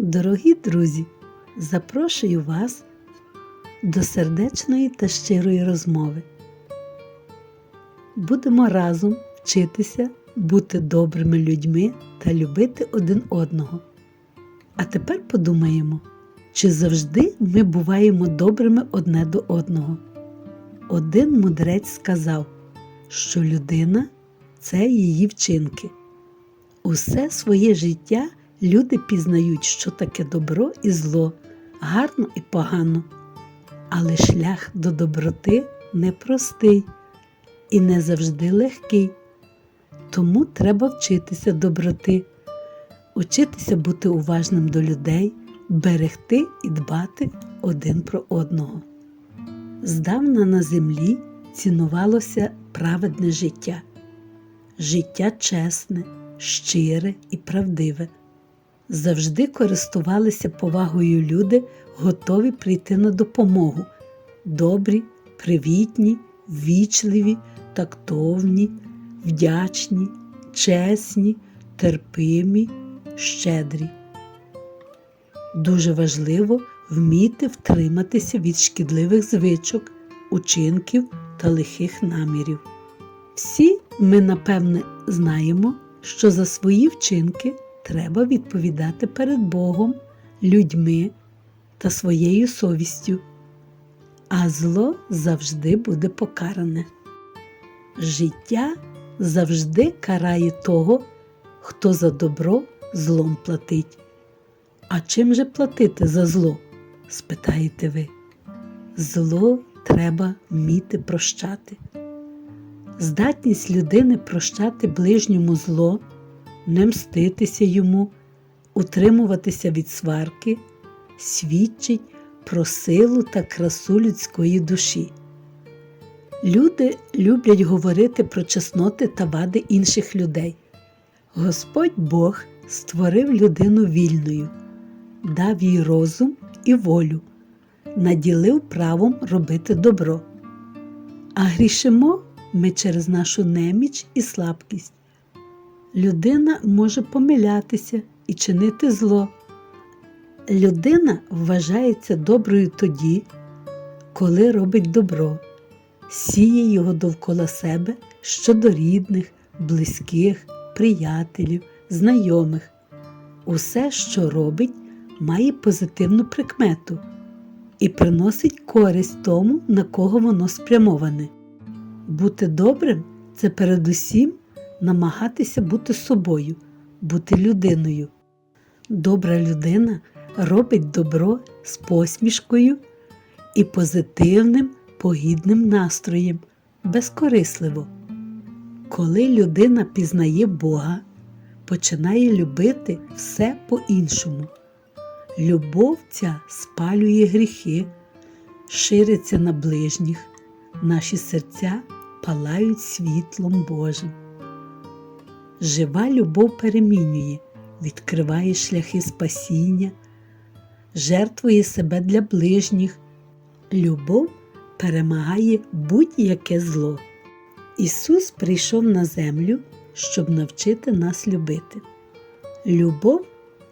Дорогі друзі, запрошую вас до сердечної та щирої розмови. Будемо разом вчитися бути добрими людьми та любити один одного. А тепер подумаємо, чи завжди ми буваємо добрими одне до одного. Один мудрець сказав, що людина це її вчинки. Усе своє життя люди пізнають, що таке добро і зло, гарно і погано. Але шлях до доброти непростий і не завжди легкий. Тому треба вчитися доброти, учитися бути уважним до людей, берегти і дбати один про одного. Здавна на землі цінувалося праведне життя, життя чесне, щире і правдиве. Завжди користувалися повагою люди, готові прийти на допомогу, добрі, привітні, ввічливі, тактовні, вдячні, чесні, терпимі, щедрі. Дуже важливо вміти втриматися від шкідливих звичок, учинків та лихих намірів. Всі ми, напевне, знаємо, що за свої вчинки треба відповідати перед Богом, людьми та своєю совістю, а зло завжди буде покаране. Життя завжди карає того, хто за добро злом платить. А чим же платити за зло? спитаєте ви. Зло треба вміти прощати. Здатність людини прощати ближньому зло, не мститися йому, утримуватися від сварки, свідчить про силу та красу людської душі. Люди люблять говорити про чесноти та вади інших людей. Господь Бог створив людину вільною, дав їй розум і волю, наділив правом робити добро. А грішимо ми через нашу неміч і слабкість. Людина може помилятися і чинити зло. Людина вважається доброю тоді, коли робить добро, сіє його довкола себе щодо рідних, близьких, приятелів, знайомих. Усе, що робить, має позитивну прикмету і приносить користь тому, на кого воно спрямоване. Бути добрим це передусім намагатися бути собою, бути людиною. Добра людина робить добро з посмішкою і позитивним, погідним настроєм, безкорисливо. Коли людина пізнає Бога, починає любити все по-іншому. Любов ця спалює гріхи, шириться на ближніх, наші серця палають світлом Божим. Жива любов перемінює, відкриває шляхи спасіння, жертвує себе для ближніх. Любов перемагає будь-яке зло. Ісус прийшов на землю, щоб навчити нас любити. Любов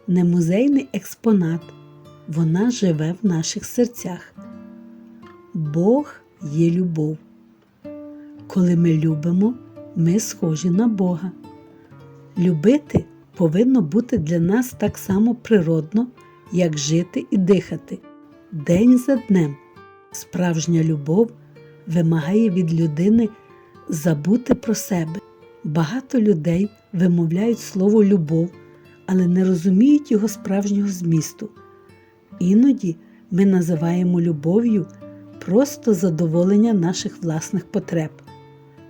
не музейний експонат, вона живе в наших серцях. Бог є любов. Коли ми любимо, ми схожі на Бога. Любити повинно бути для нас так само природно, як жити і дихати, день за днем. Справжня любов вимагає від людини забути про себе. Багато людей вимовляють слово любов, але не розуміють його справжнього змісту. Іноді ми називаємо любов'ю просто задоволення наших власних потреб.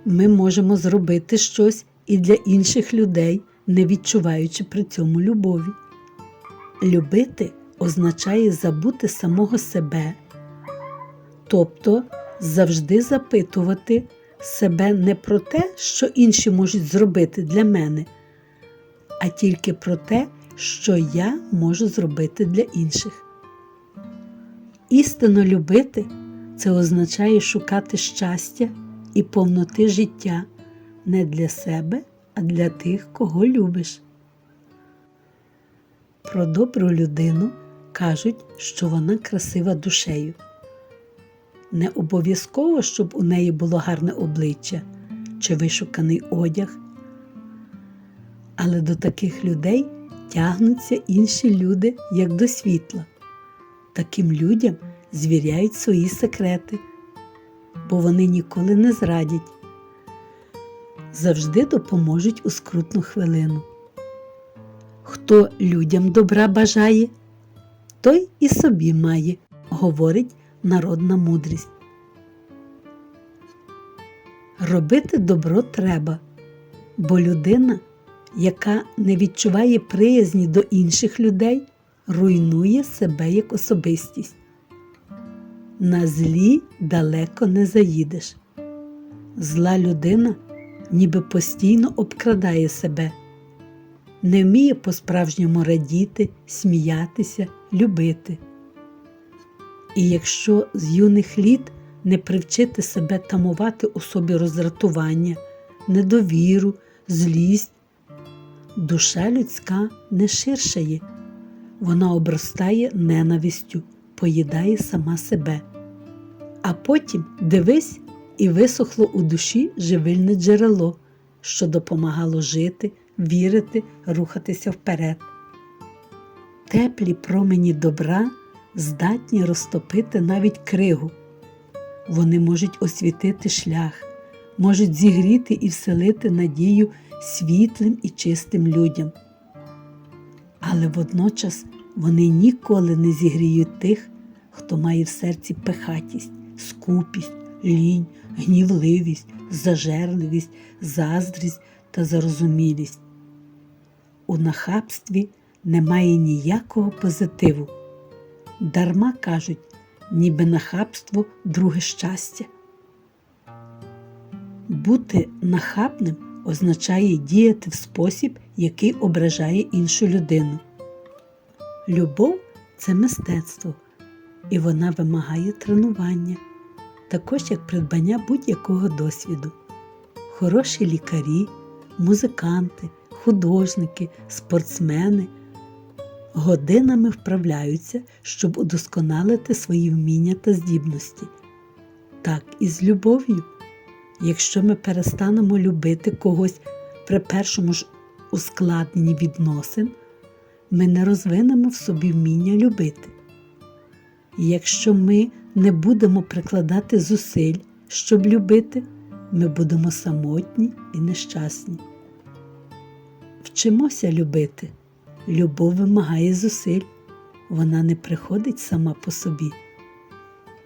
Ми можемо зробити щось і для інших людей, не відчуваючи при цьому любові. Любити означає забути самого себе, тобто завжди запитувати себе не про те, що інші можуть зробити для мене, а тільки про те, що я можу зробити для інших. Істинно любити це означає шукати щастя і повноти життя не для себе, а для тих, кого любиш. Про добру людину кажуть, що вона красива душею. Не обов'язково, щоб у неї було гарне обличчя чи вишуканий одяг. Але до таких людей тягнуться інші люди, як до світла. Таким людям звіряють свої секрети, бо вони ніколи не зрадять, завжди допоможуть у скрутну хвилину. Хто людям добра бажає, той і собі має, говорить народна мудрість. Робити добро треба, бо людина, яка не відчуває приязні до інших людей, руйнує себе як особистість. На злі далеко не заїдеш. Зла людина ніби постійно обкрадає себе, не вміє по-справжньому радіти, сміятися, любити. І якщо з юних літ не привчити себе тамувати у собі роздратування, недовіру, злість, душа людська не ширшає, вона обростає ненавистю, поїдає сама себе. А потім дивись і висохло у душі живильне джерело, що допомагало жити, вірити, рухатися вперед. Теплі промені добра здатні розтопити навіть кригу. Вони можуть освітити шлях, можуть зігріти і вселити надію світлим і чистим людям. Але водночас вони ніколи не зігріють тих, хто має в серці пихатість, скупість, лінь, гнівливість, зажерливість, заздрість та зарозумілість. У нахабстві немає ніякого позитиву. Дарма кажуть, ніби нахабство друге щастя. Бути нахабним означає діяти в спосіб, який ображає іншу людину. Любов це мистецтво, і вона вимагає тренування, також як придбання будь-якого досвіду. Хороші лікарі, музиканти, художники, спортсмени годинами вправляються, щоб удосконалити свої вміння та здібності. Так і з любов'ю. Якщо ми перестанемо любити когось при першому ж ускладненні відносин, ми не розвинемо в собі вміння любити. Якщо ми не будемо прикладати зусиль, щоб любити, ми будемо самотні і нещасні. Вчимося любити. Любов вимагає зусиль, вона не приходить сама по собі.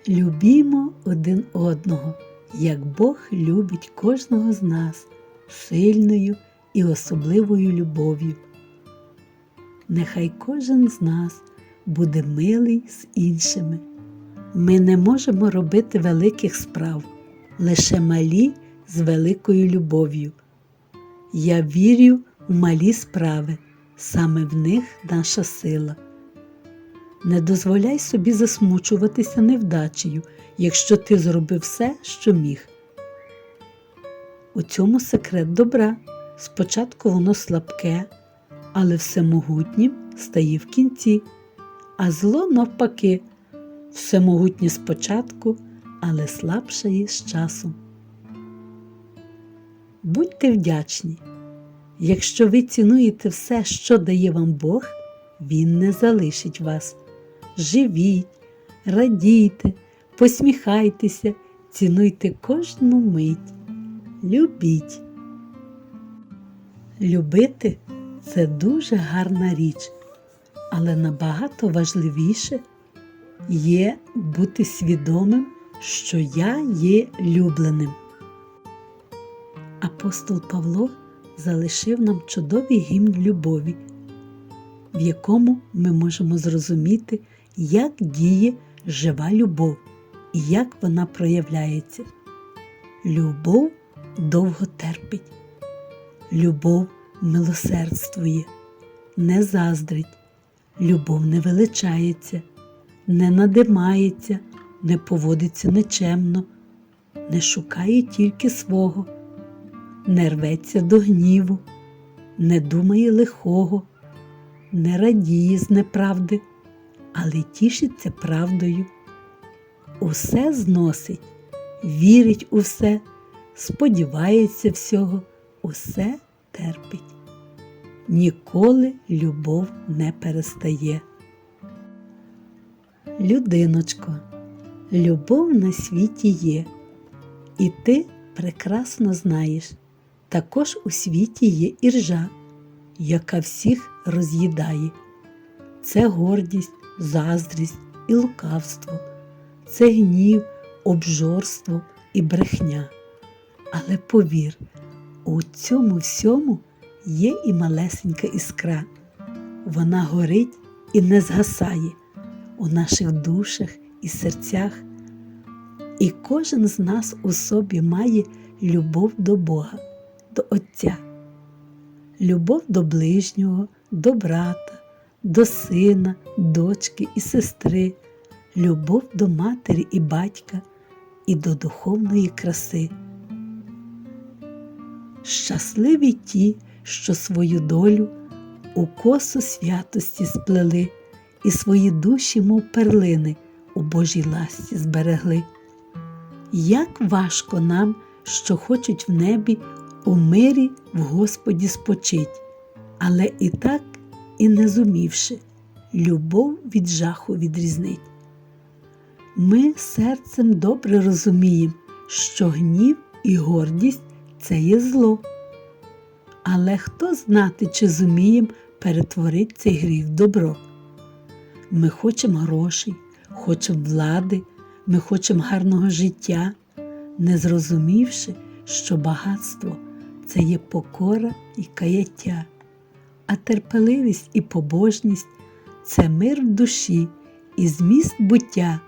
Любімо один одного, як Бог любить кожного з нас сильною і особливою любов'ю. Нехай кожен з нас буде милий з іншими. Ми не можемо робити великих справ, лише малі з великою любов'ю. Я вірю в малі справи, саме в них наша сила. Не дозволяй собі засмучуватися невдачею, якщо ти зробив все, що міг. У цьому секрет добра. Спочатку воно слабке, але всемогутнім стає в кінці, а зло навпаки, всемогутнє спочатку, але слабшає з часом. Будьте вдячні. Якщо ви цінуєте все, що дає вам Бог, Він не залишить вас. Живіть, радійте, посміхайтеся, цінуйте кожну мить, любіть. Любити це дуже гарна річ, але набагато важливіше є бути свідомим, що я є любленим. Апостол Павло залишив нам чудовий гімн любові, в якому ми можемо зрозуміти, як діє жива любов і як вона проявляється. Любов довго терпить, любов милосердствує, не заздрить, любов не величається, не надимається, не поводиться нечемно, не шукає тільки свого не рветься до гніву, не думає лихого, не радіє з неправди, але тішиться правдою. Усе зносить, вірить у все, сподівається всього, усе терпить. Ніколи любов не перестає. Людиночко, любов на світі є, і ти прекрасно знаєш, також у світі є іржа, яка всіх роз'їдає. Це гордість, заздрість і лукавство, це гнів, обжорство і брехня. Але повір, у цьому всьому є і малесенька іскра. Вона горить і не згасає у наших душах і серцях. І кожен з нас у собі має любов до Бога, до Отця, любов до ближнього, до брата, до сина, дочки і сестри, любов до матері і батька і до духовної краси. Щасливі ті, що свою долю у косу святості сплели і свої душі, мов перлини, у Божій ласті зберегли. Як важко нам, що хочуть в небі у мирі в Господі спочить, але і так, і не зумівши, любов від жаху відрізнить. Ми серцем добре розуміємо, що гнів і гордість це є зло. Але хто знати, чи зумієм перетворити цей гріх в добро? Ми хочемо грошей, хочемо влади, ми хочемо гарного життя, не зрозумівши, що багатство це є покора і каяття, а терпеливість і побожність це мир в душі і зміст буття,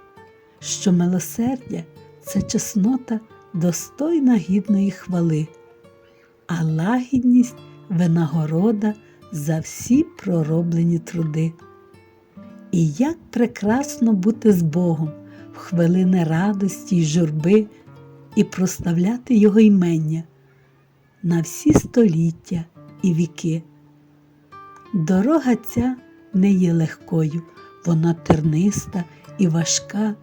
що милосердя це чеснота достойна гідної хвали, а лагідність винагорода за всі пророблені труди. І як прекрасно бути з Богом в хвилини радості й журби і проставляти Його ймення на всі століття і віки. Дорога ця не є легкою, вона терниста і важка,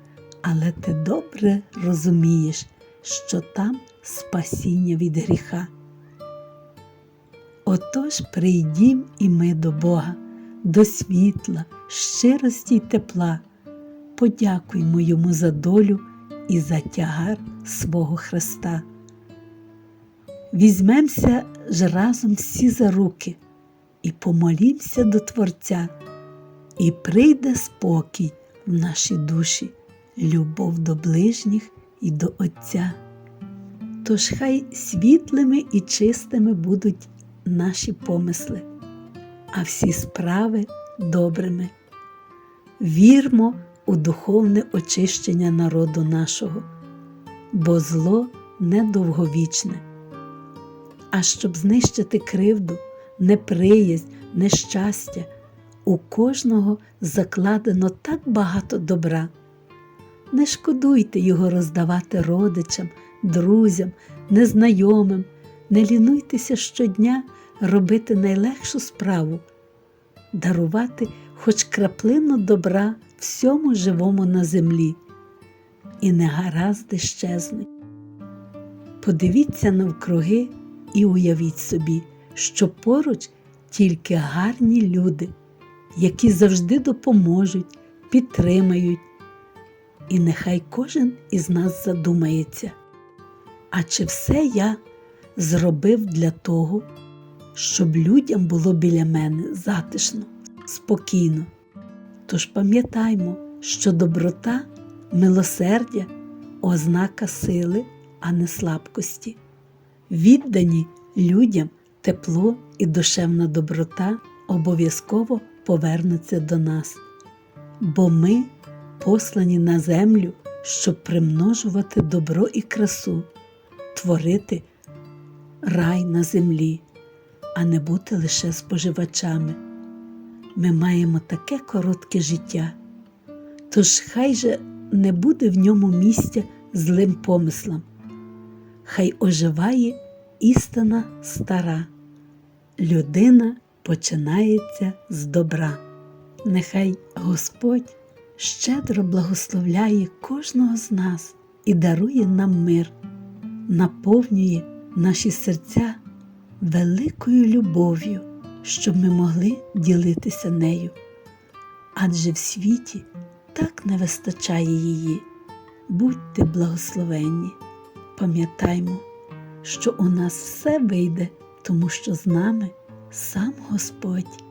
але ти добре розумієш, що там спасіння від гріха. Отож прийдім і ми до Бога, до світла, щирості й тепла, подякуймо йому за долю і за тягар свого Христа. Візьмемося ж разом всі за руки і помолімся до Творця, і прийде спокій в наші душі, любов до ближніх і до Отця. Тож хай світлими і чистими будуть наші помисли, а всі справи добрими. Вірмо у духовне очищення народу нашого, бо зло недовговічне. А щоб знищити кривду, неприязнь, нещастя, у кожного закладено так багато добра. Не шкодуйте його роздавати родичам, друзям, незнайомим, не лінуйтеся щодня робити найлегшу справу, дарувати хоч краплину добра всьому живому на землі, і негаразди щезнуть. Подивіться навкруги і уявіть собі, що поруч тільки гарні люди, які завжди допоможуть, підтримають. І нехай кожен із нас задумається, а чи все я зробив для того, щоб людям було біля мене затишно, спокійно. Тож пам'ятаймо, що доброта, милосердя ознака сили, а не слабкості. Віддані людям тепло і душевна доброта обов'язково повернуться до нас, бо ми послані на землю, щоб примножувати добро і красу, творити рай на землі, а не бути лише споживачами. Ми маємо таке коротке життя, тож хай же не буде в ньому місця злим помислам, хай оживає істина стара, людина починається з добра. Нехай Господь щедро благословляє кожного з нас і дарує нам мир, наповнює наші серця великою любов'ю, щоб ми могли ділитися нею. Адже в світі так не вистачає її. Будьте благословенні, пам'ятаймо, що у нас все вийде, тому що з нами сам Господь.